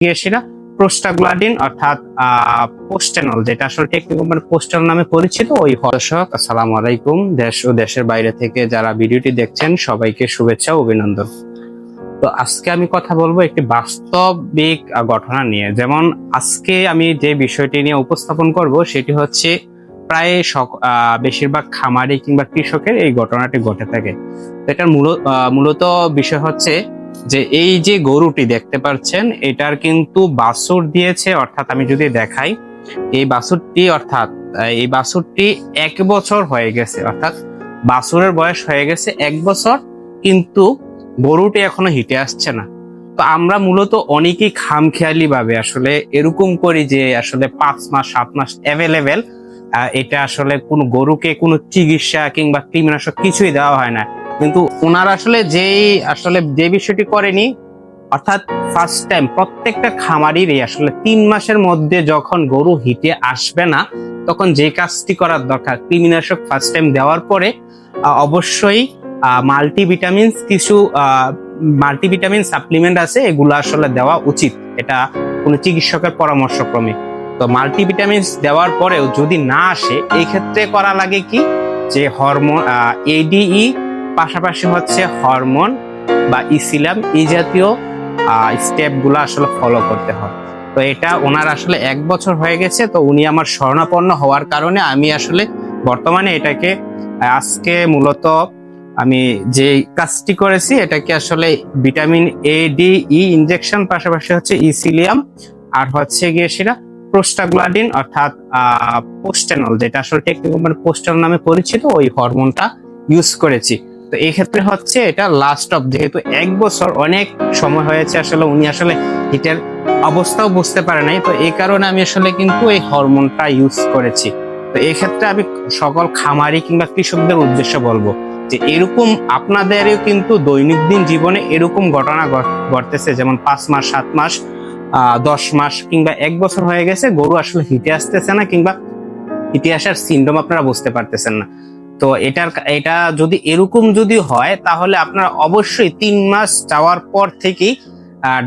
গিয়েছিলাম প্রোস্টাগ্লাডিন অর্থাৎ পোস্টেনল যেটা আসলে টেকনিক্যাল মানে পোস্টেনল নামে পরিচিত, ওই দর্শক, আসসালামু আলাইকুম। দেশ ও দেশের বাইরে থেকে যারা ভিডিওটি দেখছেন, সবাইকে শুভেচ্ছা অভিনন্দন। তো আজকে আমি কথা বলব একটি বাস্তবিক ঘটনা নিয়ে। যেমন আজকে আমি যে বিষয়টি নিয়ে উপস্থাপন করব, সেটি হচ্ছে প্রায় বেশিরভাগ খামারি কিংবা কৃষকের এই ঘটনাটি ঘটে থাকে। এটার মূলত বিষয় হচ্ছে যে এই যে গরুটি দেখতে পাচ্ছেন, এটার কিন্তু বাছুর দিয়েছে, অর্থাৎ আমি যদি দেখাই, এই বাছুরটি অর্থাৎ এই বাছুরটি এক বছর হয়ে গেছে, অর্থাৎ বাছুরের বয়স হয়ে গেছে এক বছর, কিন্তু গরুটি এখনও হিটে আসছে না। তো আমরা মূলত অনেকেই খামখেয়ালি ভাবে আসলে এরকম করি যে আসলে পাঁচ মাস, সাত মাস অ্যাভেলেবেল এটা আসলে কোনো গরুকে কোনো চিকিৎসা কিংবা কৃমিনাশক কিছুই দেওয়া হয় না। কিন্তু ওনার আসলে যেই, আসলে যে বিষয়টি করেনি, অর্থাৎ ফার্স্ট টাইম প্রত্যেকটা খামারিরই আসলে তিন মাসের মধ্যে যখন গরু হিটে আসবে না, তখন যে কাজটি করার দরকার, কৃমিনাশক ফার্স্ট টাইম দেওয়ার পরে অবশ্যই মাল্টিভিটামিনস কিছু মাল্টিভিটামিন সাপ্লিমেন্ট আছে, এগুলো আসলে দেওয়া উচিত। এটা কোনো চিকিৎসকের পরামর্শক্রমে। তো মাল্টিভিটামিনস দেওয়ার পরেও যদি না আসে এই ক্ষেত্রে করা লাগে কি? যে হরমোন এডিই পাশাপাশি হচ্ছে হরমোন বা ইসিলাম, এই জাতীয় স্টেপগুলো আসলে ফলো করতে হয়। তো এটা ওনার আসলে এক বছর হয়ে গেছে, তো উনি আমার স্বর্ণাপন্ন হওয়ার কারণে আমি আসলে বর্তমানে এটাকে, আজকে মূলত আমি যে কাজটি করেছি, এটাকে আসলে vitamin A D E injection পাশাপাশি হচ্ছে ইসিলিয়াম আর হচ্ছে গিয়ে সেটা প্রোস্টাগ্লাডিন অর্থাৎ পোস্টেনল যেটা আসলে টেকনিক্যাল মানে পোস্টেনল নামে পরিচিত, ওই হরমোনটা ইউজ করেছি। তো এই ক্ষেত্রে হচ্ছে এটা লাস্ট অফ যেহেতু এক বছর অনেক সময় হয়েছে আসলে উনি আসলে হিটের অবস্থাও বুঝতে পারে নাই। তো এই কারণে আমি আসলে কিন্তু এই হরমোনটা ইউজ করেছি। তো এই ক্ষেত্রে আমি সকল খামারি কিংবা কৃষকদের উদ্দেশ্যে বলব যে এরকম আপনাদেরও কিন্তু দৈনন্দিন জীবনে এরকম ঘটনা ঘট- ঘটতেছে। যেমন পাঁচ মাস, সাত মাস দশ মাস কিংবা এক বছর হয়ে গেছে, গরু আসলে হিটে আসতেছে না কিংবা আসার সিন্ডম আপনারা বুঝতে পারতেছেন না। তো এটার এটা যদি এরকম যদি হয়, তাহলে আপনারা অবশ্যই তিন মাস যাওয়ার পর থেকেই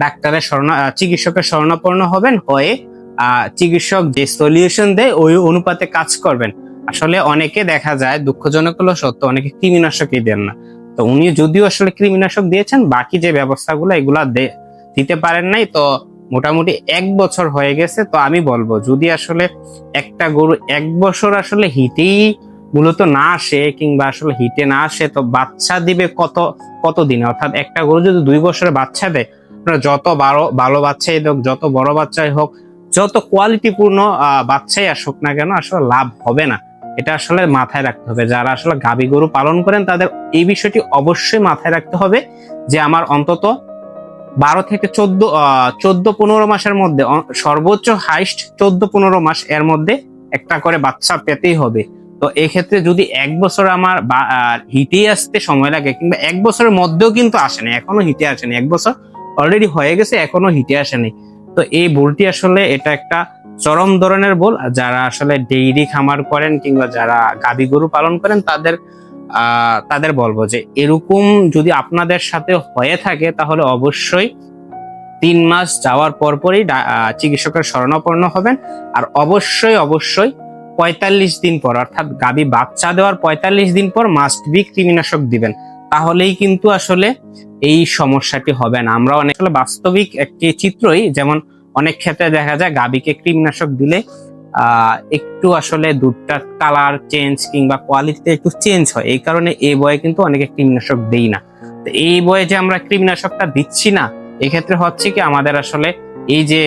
ডাক্তারের শরণ চিকিৎসকের শরণাপন্ন হবেন, হয়ে চিকিৎসক যে সলিউশন দেয়, ওই অনুপাতে কাজ করবেন। আসলে অনেকে দেখা যায়, দুঃখজনক হলো সত্য, অনেকে কৃমিনাশকই দেন না। তো উনি যদিও আসলে কৃমিনাশক দিয়েছেন, বাকি যে ব্যবস্থাগুলো, এগুলা দিতে পারেন নাই। তো মোটামুটি এক বছর হয়ে গেছে, তো আমি বলব, যদি আসলে একটা গরু এক বছর আসলে হিটেই মূলত না আসে কিংবা আসলে হিটে না আসে, তো বাচ্চা দিবে কত কত দিনে? অর্থাৎ একটা গরু যদি দুই বছরের বাচ্চা দেয় আপনার যত বারো, ভালো বাচ্চাই হোক, যত বড় বাচ্চাই হোক, যত কোয়ালিটিপূর্ণ বাচ্চাই আসুক না কেন, আসলে লাভ হবে না। এটা আসলে মাথায় রাখতে হবে। যারা আসলে গাবি গরু পালন করেন, তাদের এই বিষয়টি অবশ্যই মাথায় রাখতে হবে যে আমার অন্তত বারো থেকে চোদ্দ চোদ্দ পনেরো মাসের মধ্যে সর্বোচ্চ হাইস্ট চোদ্দ পনেরো মাস এর মধ্যে একটা করে বাচ্চা পেতেই হবে। তো এক্ষেত্রে যদি এক বছর আমার হিটে আসতে সময় লাগে, কিংবা এক বছরের মধ্যেও কিন্তু আসেনি এখনও হিটে আসেনি এক বছর অলরেডি হয়ে গেছে, এখনও হিটে আসেনি তো এই ভুলটি আসলে এটা একটা চরম ধরনের ভুল যারা আসলে ডেইরি খামার করেন কিংবা যারা গাবি গরু পালন করেন, তাদের তাদের বলব যে এরকম যদি আপনাদের সাথে হয়ে থাকে, তাহলে অবশ্যই তিন মাস যাওয়ার পরপরই চিকিৎসকের শরণাপন্ন হবেন। আর অবশ্যই অবশ্যই পঁয়তাল্লিশ দিন পর, অর্থাৎ গাবি বাচ্চা দেওয়ার পঁয়তাল্লিশ দিন পর মাস্ট বি কৃমিনাশক দিবেন। তাহলেই কিন্তু আসলে এই সমস্যাটি হবে না। আমরা অনেক বাস্তবিক একটি চিত্রই, যেমন অনেক ক্ষেত্রে দেখা যায় গাবিকে কৃমিনাশক দিলে একটু আসলে দুধটার কালার চেঞ্জ কিংবা কোয়ালিটিতে একটু চেঞ্জ হয়। এই কারণে এই বয়ে কিন্তু অনেকে কৃমিনাশক দেই না। তো এই বয়ে যে আমরা কৃমিনাশকটা দিচ্ছি না, এক্ষেত্রে হচ্ছে কি আমাদের আসলে এই যে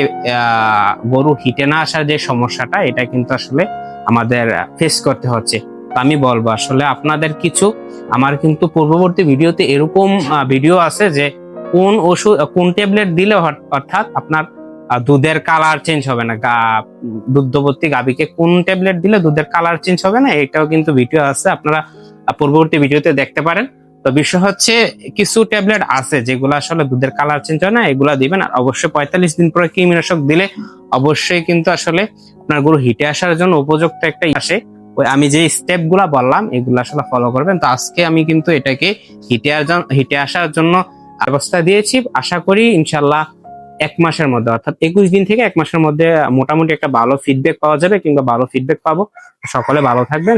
গরু হিটে না আসার যে সমস্যাটা, এটা কিন্তু আসলে আমাদের ফেস করতে হচ্ছে। তো আমি বলব, আসলে আপনাদের কিছু, আমার কিন্তু পূর্ববর্তী ভিডিওতে এরকম ভিডিও আছে যে কোন ওষুধ কোন ট্যাবলেট দিলে অর্থাৎ আপনার দুধের কালার চেঞ্জ হবে না। গা- দুগ্ধবর্তী গাভীকে কোন ট্যাবলেট দিলে দুধের কালার চেঞ্জ হবে না, এটাও কিন্তু ভিডিও আছে। আপনারা পূর্ববর্তী ভিডিওতে দেখতে পারেন। তো বিষয় হচ্ছে, কিছু ট্যাবলেট আছে যেগুলো আসলে দুধের কালার চেঞ্জ হয় না, এগুলা দিবেন। আর অবশ্যই পঁয়তাল্লিশ দিন পরে কৃমিনাশক দিলে অবশ্যই কিন্তু আসলে আপনার গরু হিটে আসার জন্য উপযুক্ত একটা আসে। ওই আমি যে স্টেপগুলা বললাম, এগুলো আসলে ফলো করবেন। তো আজকে আমি কিন্তু এটাকে হিটে হিটে আসার জন্য ব্যবস্থা দিয়েছি। আশা করি ইনশাল্লাহ এক মাসের মধ্যে, অর্থাৎ একুশ দিন থেকে এক মাসের মধ্যে মোটামুটি একটা ভালো ফিডব্যাক পাওয়া যাবে কিংবা ভালো ফিডব্যাক পাবো। সকলে ভালো থাকবেন